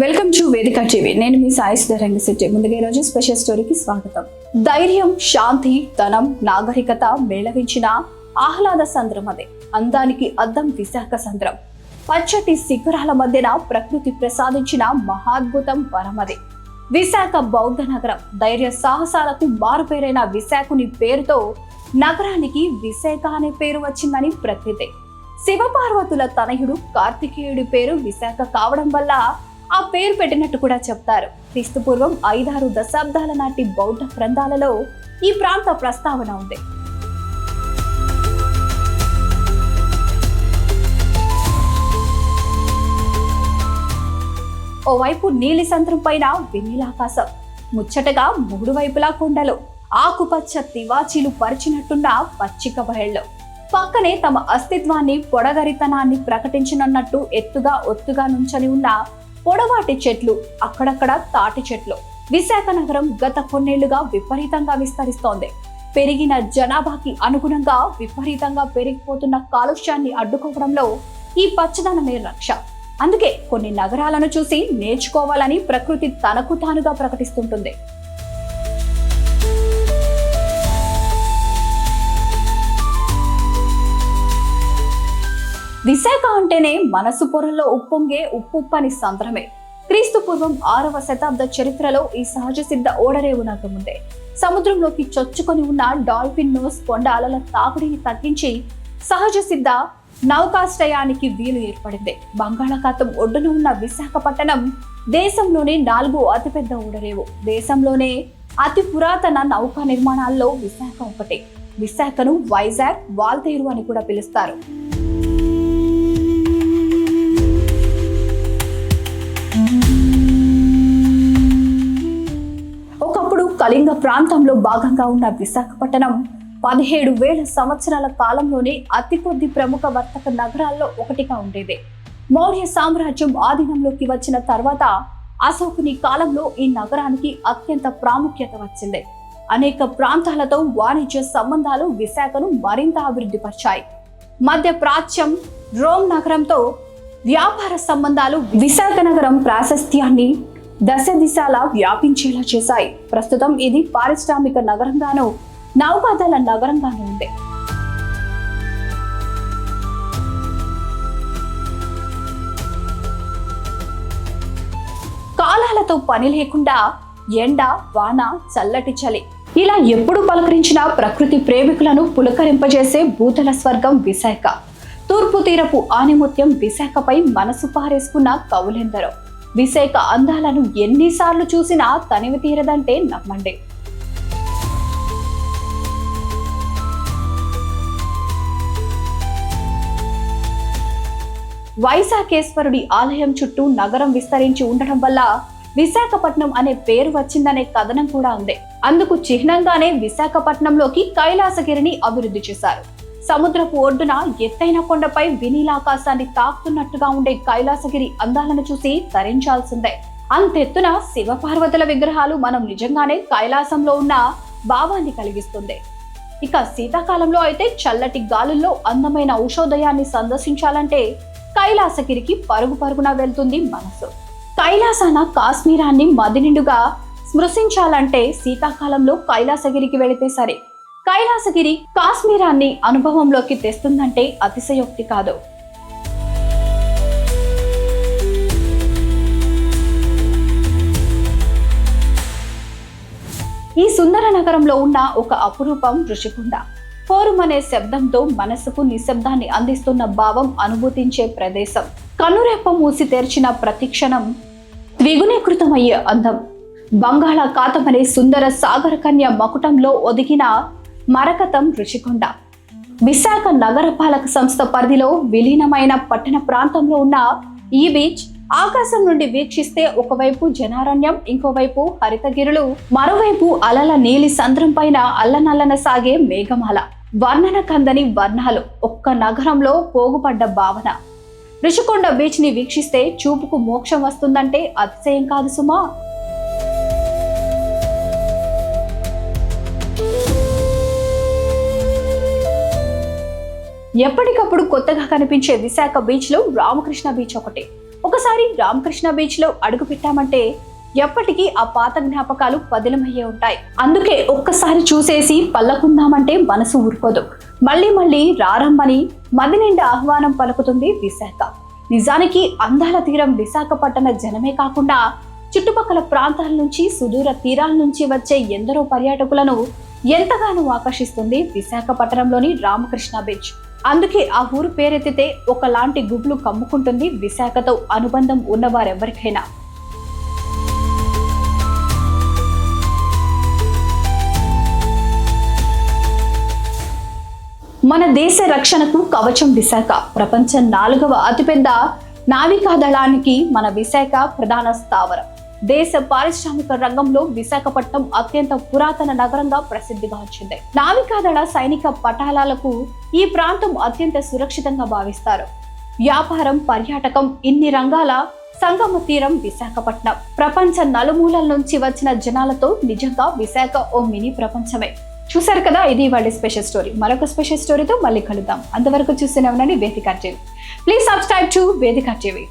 Welcome to Vedika TV నేను మీ సాయి రంగశెట్టి ముందుగా ఈరోజు స్పెషల్ స్టోరీకి స్వాగతం. ధైర్యం శాంతి ధనం నాగరికత మేళవించిన ఆహ్లాద సంద్రం అదే. అందానికి అద్దం విశాఖ సంద్రం. పచ్చటి శిఖరాల మధ్యన ప్రకృతి ప్రసాదించిన మహాద్భుతం వరమది విశాఖ బౌద్ధ నగరం. ధైర్య సాహసాలకు మారుపేరైన విశాఖని పేరుతో నగరానికి విశాఖ అనే పేరు వచ్చిందని ప్రకృతి. శివపార్వతుల తనయుడు కార్తికేయుడి పేరు విశాఖ కావడం వల్ల ఆ పేరు పెట్టినట్టు కూడా చెప్తారు. క్రీస్తుపూర్వం ఐదారు దశాబ్దాల నాటి బౌద్ధ గ్రంథాలలో ఈ ప్రాంత ప్రస్తావన ఉంది. ఓవైపు నీలి సంద్రం పైన వెన్నెలాకాశం ముచ్చటగా మూడు వైపులా కొండలు ఆకుపచ్చ తివాచీలు పరిచినట్టున్న పచ్చిక బయళ్ళు పక్కనే తమ అస్తిత్వాన్ని పొడగరితనాన్ని ప్రకటించనున్నట్టు ఎత్తుగా ఒత్తుగా నుంచని ఉన్న పొడవాటి చెట్లు అక్కడక్కడ తాటి చెట్లు. విశాఖ నగరం గత కొన్నేళ్ళుగా విపరీతంగా విస్తరిస్తోంది. పెరిగిన జనాభాకి అనుగుణంగా విపరీతంగా పెరిగిపోతున్న కాలుష్యాన్ని అడ్డుకోవడంలో ఈ పచ్చదనమే రక్ష. అందుకే కొన్ని నగరాలను చూసి నేర్చుకోవాలని ప్రకృతి తనకు తానుగా ప్రకటిస్తుంటుంది. విశాఖ అంటేనే మనసు పొరల్లో ఉప్పొంగే ఉప్పుప్పని సంద్రమే. క్రీస్తు పూర్వం ఆరవ శతాబ్ద చరిత్రలో ఈ సహజ సిద్ధ ఓడరేవు నగరం సముద్రంలోకి చొచ్చుకొని ఉన్న డాల్ఫిన్ నోస్ కొండ అలల తాగుడిని తగ్గించి సహజ సిద్ధ నౌకాశ్రయానికి వీలు ఏర్పడింది. బంగాళాఖాతం ఒడ్డున ఉన్న విశాఖపట్టణం దేశంలోనే నాలుగు అతిపెద్ద ఓడరేవు. దేశంలోనే అతి పురాతన నౌకా నిర్మాణాల్లో విశాఖ ఒకటి. విశాఖను వైజాగ్ వాల్తేరు అని కూడా పిలుస్తారు. కళింగ ప్రాంతంలో భాగంగా ఉన్న విశాఖపట్టణం పదిహేడు వేల సంవత్సరాల కాలంలోనే అతి కొద్ది ప్రముఖ వర్తక నగరాల్లో ఒకటిగా ఉండేది. మౌర్య సామ్రాజ్యం ఆధీనంలోకి వచ్చిన తర్వాత అశోకుని కాలంలో ఈ నగరానికి అత్యంత ప్రాముఖ్యత వచ్చింది. అనేక ప్రాంతాలతో వాణిజ్య సంబంధాలు విశాఖను మరింత అభివృద్ధిపరిచాయి మధ్య ప్రాచ్యం రోమ్ నగరంతో వ్యాపార సంబంధాలు విశాఖ నగరం ప్రాశస్త్యాన్ని దశ దిశాల వ్యాపించేలా చేశాయి. ప్రస్తుతం ఇది పారిశ్రామిక నగరంగాను నౌకాదళ నగరంగాను ఉంది. కాలాలతో పని లేకుండా ఎండ వాన చల్లటి చలి. ఇలా ఎప్పుడు పలకరించిన ప్రకృతి ప్రేమికులను పులకరింపజేసే భూతల స్వర్గం విశాఖ. తూర్పు తీరపు ఆనిముత్యం విశాఖపై మనసు పారేసుకున్న కవులెందరో. విశాఖ అందాలను ఎన్నిసార్లు చూసినా తనివి తీరదంటే నమ్మండి. వైశాఖేశ్వరుడి ఆలయం చుట్టూ నగరం విస్తరించి ఉండటం వల్ల విశాఖపట్నం అనే పేరు వచ్చిందనే కథనం కూడా ఉంది. అందుకు చిహ్నంగానే విశాఖపట్నంలోకి కైలాసగిరిని అభివృద్ధి చేశారు. సముద్రపు ఒడ్డున ఎత్తైన కొండపై వినీలాకాశాన్ని తాకుతున్నట్టుగా ఉండే కైలాసగిరి అందాలను చూసి తరించాల్సిందే. అంతెత్తున శివపార్వతుల విగ్రహాలు మనం నిజంగానే కైలాసంలో ఉన్న భావాన్ని కలిగిస్తుంది. ఇక శీతాకాలంలో అయితే చల్లటి గాలుల్లో అందమైన ఔషోదయాన్ని సందర్శించాలంటే కైలాసగిరికి పరుగు పరుగున వెళ్తుంది మనసు. కైలాసాన కాశ్మీరాన్ని మదినిండుగా స్మృశించాలంటే శీతాకాలంలో కైలాసగిరికి వెళితే సరే కైలాసగిరి కాశ్మీరాన్ని అనుభవంలోకి తెస్తుందంటే అతిశయోక్తి కాదు. ఈ సుందర నగరంలో ఉన్న ఒక అపురూపం ఋషికొండ. కోరుమనే శబ్దంతో మనసుకు నిశ్శబ్దాన్ని అందిస్తున్న భావం అనుభూతించే ప్రదేశం. కనురెప్ప మూసి తెరిచిన ప్రతిక్షణం ద్విగుణీకృతమయ్యే అందం. బంగాళాఖాతమనే సుందర సాగర కన్య మకుటంలో ఒదిగిన మరకతం రుచికొండ విశాఖ నగరపాలక సంస్థ పరిధిలో విలీనమైన పట్టణ ప్రాంతంలో ఉన్న ఈ బీచ్ ఆకాశం నుండి వీక్షిస్తే ఒకవైపు జనారణ్యం ఇంకోవైపు హరితగిరులు మరోవైపు అలల నీలి సంద్రం పైన అల్లనల్లన సాగే మేఘమాల. వర్ణన కందని వర్ణాలు ఒక్క నగరంలో పోగుపడ్డ భావన. ఋషికొండ బీచ్ని వీక్షిస్తే చూపుకు మోక్షం వస్తుందంటే అతిశయం కాదు సుమా. ఎప్పటికప్పుడు కొత్తగా కనిపించే విశాఖ బీచ్లో రామకృష్ణ బీచ్ ఒకటి. ఒకసారి రామకృష్ణ బీచ్లో అడుగు పెట్టామంటే ఎప్పటికీ ఆ పాత జ్ఞాపకాలు పదిలమయ్యే ఉంటాయి. అందుకే ఒక్కసారి చూసేసి పల్లకుందామంటే మనసు ఊరుకోదు. మళ్ళీ మళ్ళీ రారమ్మని మది నిండా ఆహ్వానం పలుకుతుంది విశాఖ. నిజానికి అందాల తీరం విశాఖపట్టణ జనమే కాకుండా చుట్టుపక్కల ప్రాంతాల నుంచి సుదూర తీరాల నుంచి వచ్చే ఎందరో పర్యాటకులను ఎంతగానో ఆకర్షిస్తుంది విశాఖపట్నంలోని రామకృష్ణ బీచ్. అందుకే ఆ ఊరు పేరెత్తితే ఒకలాంటి గుబులు కమ్ముకుంటుంది విశాఖతో అనుబంధం ఉన్నవారెవరికైనా. మన దేశ రక్షణకు కవచం విశాఖ. ప్రపంచ నాలుగవ అతిపెద్ద నావికా దళానికి మన విశాఖ ప్రధాన స్థావరం. దేశ పారిశ్రామిక రంగంలో విశాఖపట్నం అత్యంత పురాతన నగరంగా ప్రసిద్ధిగాంచింది నావికాదళ సైనిక పటాలాలకు ఈ ప్రాంతం అత్యంత సురక్షితంగా భావిస్తారు. వ్యాపారం పర్యాటకం ఇన్ని రంగాల సంగమ తీరం విశాఖపట్నం. ప్రపంచ నలుమూలల నుంచి వచ్చిన జనాలతో నిజంగా విశాఖ ఓ మినీ ప్రపంచమే. చూసారు కదా ఇది వాళ్ళ స్పెషల్ స్టోరీ. మరొక స్పెషల్ స్టోరీతో మళ్ళీ కలుద్దాం. అంతవరకు చూస్తూనే ఉండండి Vedika TV. Please subscribe to Vedika TV.